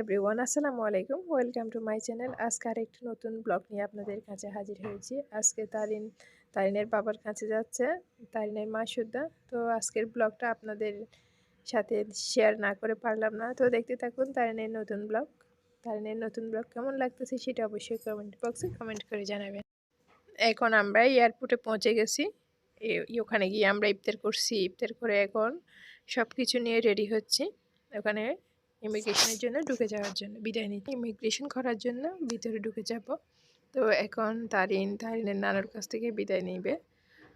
Everyone আসসালামু আলাইকুম। Welcome to my channel আজকে আরেকটি নতুন ব্লগ নিয়ে আপনাদের কাছে হাজির হয়েছি। আজকে তারিন, তারিনের বাবার কাছে যাচ্ছে, তারিনের মা সুদ্ধা। তো আজকের ব্লগটা আপনাদের সাথে শেয়ার না করে পারলাম না। তো দেখতে থাকুন তারিনের নতুন ব্লগ তারিনের নতুন ব্লগ কেমন লাগতেছে সেটা অবশ্যই কমেন্ট বক্সে কমেন্ট করে জানাবেন। এখন আমরা এয়ারপোর্টে পৌঁছে গেছি। ওখানে গিয়ে আমরা ইফতার করছি। ইফতার করে এখন সব কিছু নিয়ে রেডি হচ্ছি। ওখানে ইমিগ্রেশনের জন্য ঢুকে যাওয়ার জন্য, বিদায় নিতে। ইমিগ্রেশন করার জন্য ভিতরে ঢুকে যাব। তো এখন তারিন, তারিনের নানার কাছ থেকে বিদায় নিবে।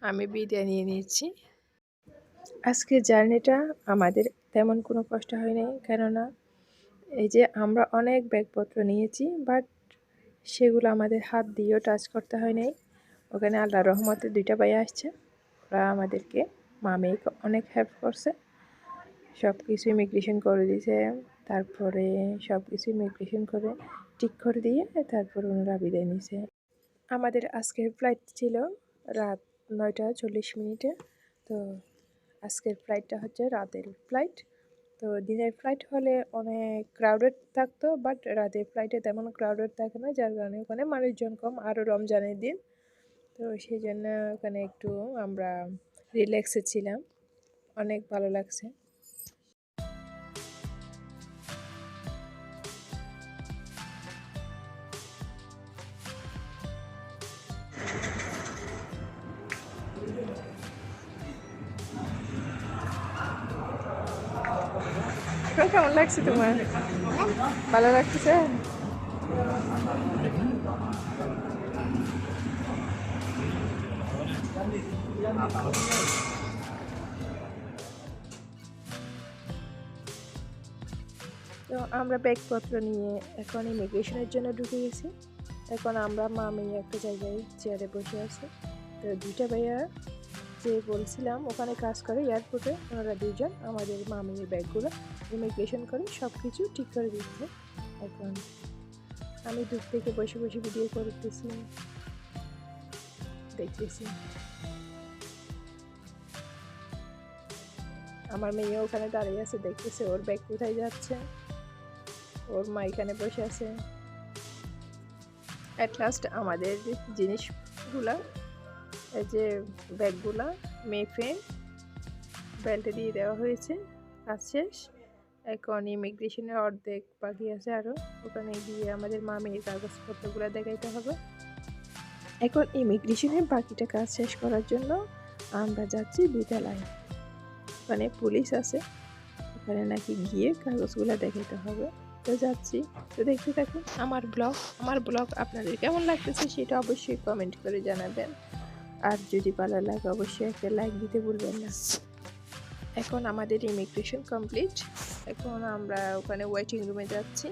আমি বিদায় নিয়ে নিচ্ছি আজকে জার্নিটা আমাদের তেমন কোনো কষ্ট হয়নি, কেননা এই যে আমরা অনেক ব্যাগপত্র নিয়েছি, বাট সেগুলো আমাদের হাত দিয়েও টাচ করতে হয় নাই। ওখানে আল্লাহ রহমতে দুইটা ভাই আসছে। ওরা আমাদেরকে, মামিকে অনেক হেল্প করছে। সব কিছু ইমিগ্রেশন করে দিয়েছে। তারপরে সব কিছু ইমিগ্রেশন করে ঠিক করে দিয়ে তারপর ওনারা বিদায় নিছে। আমাদের আজকের ফ্লাইট ছিল রাত নয়টা চল্লিশ মিনিটে। তো আজকের ফ্লাইটটা হচ্ছে রাতের ফ্লাইট তো দিনের ফ্লাইট হলে অনেক ক্রাউডেড থাকতো বাট রাতের ফ্লাইটে তেমন ক্রাউডেড থাকে না, যার কারণে ওখানে মানুষজন কম আরও রমজানের দিন। তো সেই জন্য ওখানে একটু আমরা রিল্যাক্সে ছিলাম। অনেক ভালো লাগছে। কেমন লাগছে তোমার? ভালো লাগতেছে তো আমরা ব্যাগপত্র নিয়ে এখন ইমিগ্রেশনের জন্য ঢুকে গেছি। এখন আমরা মামি একটা জায়গায় চেয়ারে বসে আছি। তো দুইটা ভাইয়া যে বলছিলাম, ওখানে কাজ করে এয়ারপোর্টে ওনারা দুজন আমাদের মামির ব্যাগগুলো ইমিগ্রেশন করে সব কিছু ঠিক করে দিচ্ছে। এখন আমি দূর থেকে বসে বসে ভিডিও করতেছি। দেখতেছি। আমার মেয়ে ওখানে দাঁড়িয়ে আছে, দেখতেছে ওর ব্যাগ কোথায় যাচ্ছে। ওর মা এখানে বসে আছে। অ্যাট লাস্ট আমাদের জিনিসগুলা, এই যে ব্যাগগুলা মেয়ে মেপে বেল্টে দিয়ে দেওয়া হয়েছে। কাজ শেষ। এখন ইমিগ্রেশনের অর্ধেক বাকি আছে আরও ওখানে গিয়ে আমাদের মামির কাগজপত্রগুলো দেখাইতে হবে। এখন ইমিগ্রেশনের বাকিটা কাজ শেষ করার জন্য আমরা যাচ্ছি বিদ্যালয়। ওখানে পুলিশ আছে। ওখানে নাকি গিয়ে কাগজগুলো দেখাইতে হবে। তো যাচ্ছি। তো দেখতে থাকুন, আমার ব্লগ আমার ব্লগ আপনাদের কেমন লাগতেছে সেটা অবশ্যই কমেন্ট করে জানাবেন। আর যদি ভালো লাগে, অবশ্যই একটা লাইক দিতে ভুলবেন না। এখন আমাদের ইমিগ্রেশন কমপ্লিট এখন আমরা ওখানে ওয়েটিং রুমে যাচ্ছি।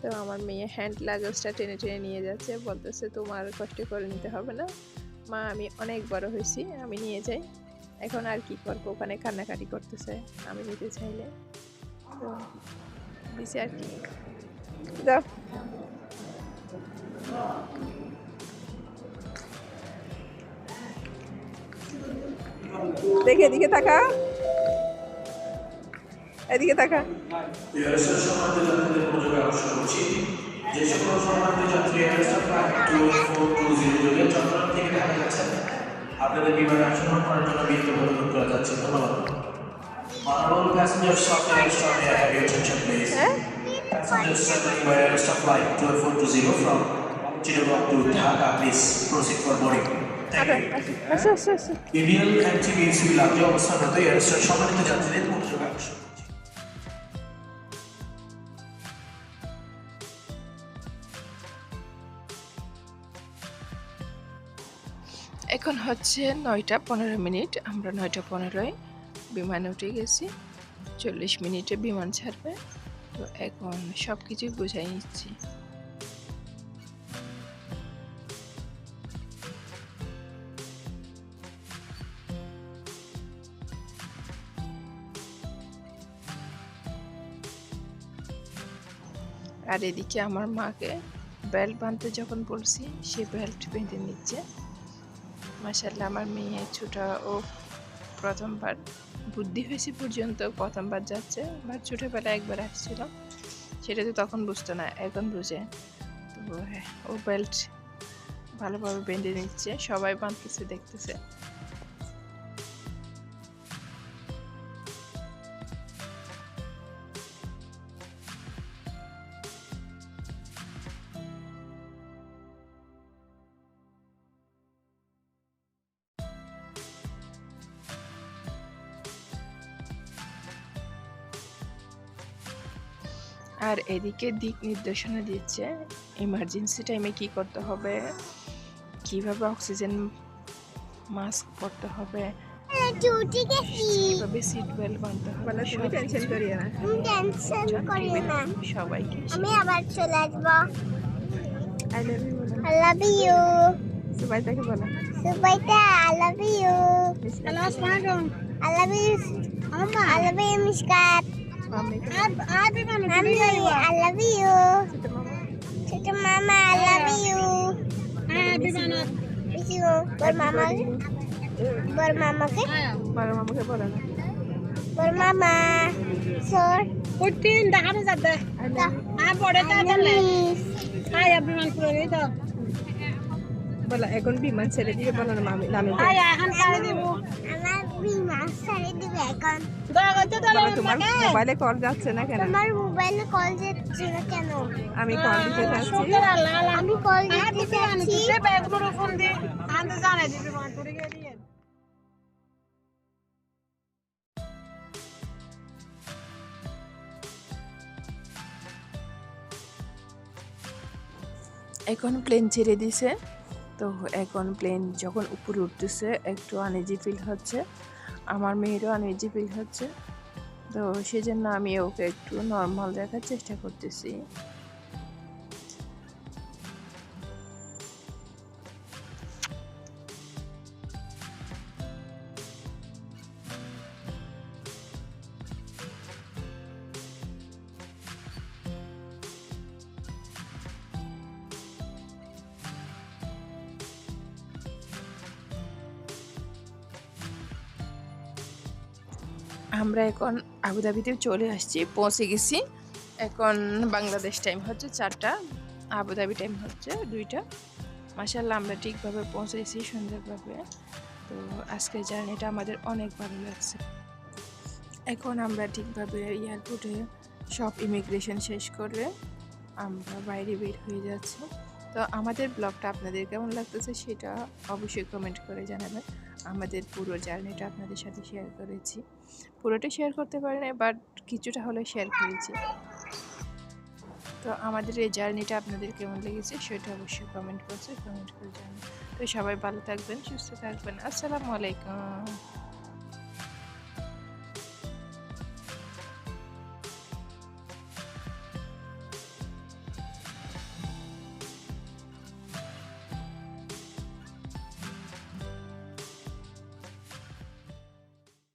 তো আমার মেয়ে হ্যান্ড লাগেজটা টেনে টেনে নিয়ে যাচ্ছে, বলতেছে, তোমার কষ্ট করে নিতে হবে না। মা, আমি অনেক বড় হয়েছি, আমি নিয়ে যাই। এখন আর কি করব? ওখানে কান্নাকাটি করতেছে, আমি নিতে চাইলে তো দিছি আর কি। দাও দেখে দিকে থাকা এদিকে থাকা এয়ারসেল সম্বন্ধে যাত্রীদের মনোযোগ আকর্ষণ করছি যে সকল সম্বন্ধে যাত্রী Aircel flight two four two zero যোগে চট্টগ্রাম থেকে ঢাকা যাচ্ছেন আপনাদের বিমানে অংশগ্রহণ করার জন্য বিরতি অনুরোধ করা যাচ্ছে ধন্যবাদ Honorable passengers of the Airstop Air, have your attention please. হ্যাঁ Passengers traveling by Airstop flight 2420 from Chittagong to Dhaka, please proceed for boarding. Thank you. আসো আসো আসো ইন্ডিয়ান এমটিবিএসি লাভে অবস্থানরত এয়ারস্টার সম্মানিত যাত্রীদের মনোযোগ এখন হচ্ছে নয়টা পনেরো মিনিট। আমরা নয়টা পনেরোয় বিমানে উঠে গেছি। চল্লিশ মিনিটে বিমান ছাড়বে। তো এখন সব কিছুই বুঝাই নিচ্ছি। আর এদিকে আমার মাকে বেল্ট বাঁধতে যখন বলছি, সে বেল্ট বেঁধে নিচ্ছে। মাসাল্লাহ আমার মেয়ে ছোটা, ও প্রথমবার বুদ্ধি হয়েছে পর্যন্ত প্রথমবার যাচ্ছে বা ছোটোবেলায় একবার আসছিল, সেটা তো তখন বুঝতো না, এখন বুঝে। তো হ্যাঁ ও বেল্ট ভালোভাবে বেঁধে নিচ্ছে, সবাই বাঁধতেছে, দেখতেছে। আর এদিকে দিক নির্দেশনা দিচ্ছে ইমার্জেন্সি টাইমে কি করতে হবে কীভাবে অক্সিজেন মাস্ক পরতে হবে কীভাবে সিট বেল্ট বাঁধতে হবে বলো তুমি সব টেনশন করিও না। তুমি টেনশন করিও না। সবাইকে। আমি আবার চলে আসব। I love you I love you সবাই তাকে বলো। Subaita I love you hello আসসালামু আই লাভ ইউ আম্মা I love you Miskat mummy আবি মামি আই লাভ ইউ ছোট মামা আই লাভ ইউ হ্যাঁ বিমানা বিশু বড় মামা বড় মামাকে বড় মামাকে বলো না বড় মামা সর পুটিন দেখানো যাবে আই লাভ আর পরে তা চলে মিস আয় বিমান করে তো বলো এখন বিমান ছেড়ে দিয়ে বলো না মামি নামে আয় এখন পারে দিব আমার বিমা ছেড়ে দিবে এখন দয়া করতে বলো তোমার মোবাইলে কল যাচ্ছে না কেন? তোমার মোবাইলে কল যাচ্ছে না কেন? আমি কল দিতে যাচ্ছি। শুকর আল্লাহ আল্লাহ আমি কল দিতে দিতে যাচ্ছি। দিতে ফোন দি। আনতে জানাই দিবি তোরে গেলি এখন প্লেন ছেড়ে দিছে। তো এখন প্লেন যখন উপরে উঠতেছে একটু আনেজি ফিল হচ্ছে। আমার মেয়েরও আনইজি ফিল হচ্ছে। তো সেজন্য আমি ওকে একটু নর্মাল দেখার চেষ্টা করতেছি। আমরা এখন আবুধাবিতে চলে আসছি, পৌঁছে গেছি। এখন বাংলাদেশ টাইম হচ্ছে চারটা, আবুধাবি টাইম হচ্ছে দুইটা। মাসাল্লাহ আমরা ঠিকভাবে পৌঁছেছি সুন্দরভাবে। তো আজকের জার্নিটা আমাদের অনেক ভালো লাগছে। এখন আমরা ঠিকভাবে এয়ারপোর্টে সব ইমিগ্রেশন শেষ করে আমরা বাইরে বের হয়ে যাচ্ছি। তো আমাদের ব্লগটা আপনাদের কেমন লাগতেছে সেটা অবশ্যই কমেন্ট করে জানাবেন। আমাদের পুরো জার্নিটা আপনাদের সাথে শেয়ার করেছি। পুরোটা শেয়ার করতে পারি না বাট কিছুটা হলেও শেয়ার করেছি। তো আমাদের এই জার্নিটা আপনাদের কেমন লেগেছে সেটা অবশ্যই কমেন্ট করছে কমেন্ট করে জানাবেন। তো সবাই ভালো থাকবেন, সুস্থ থাকবেন। আসসালামু আলাইকুম।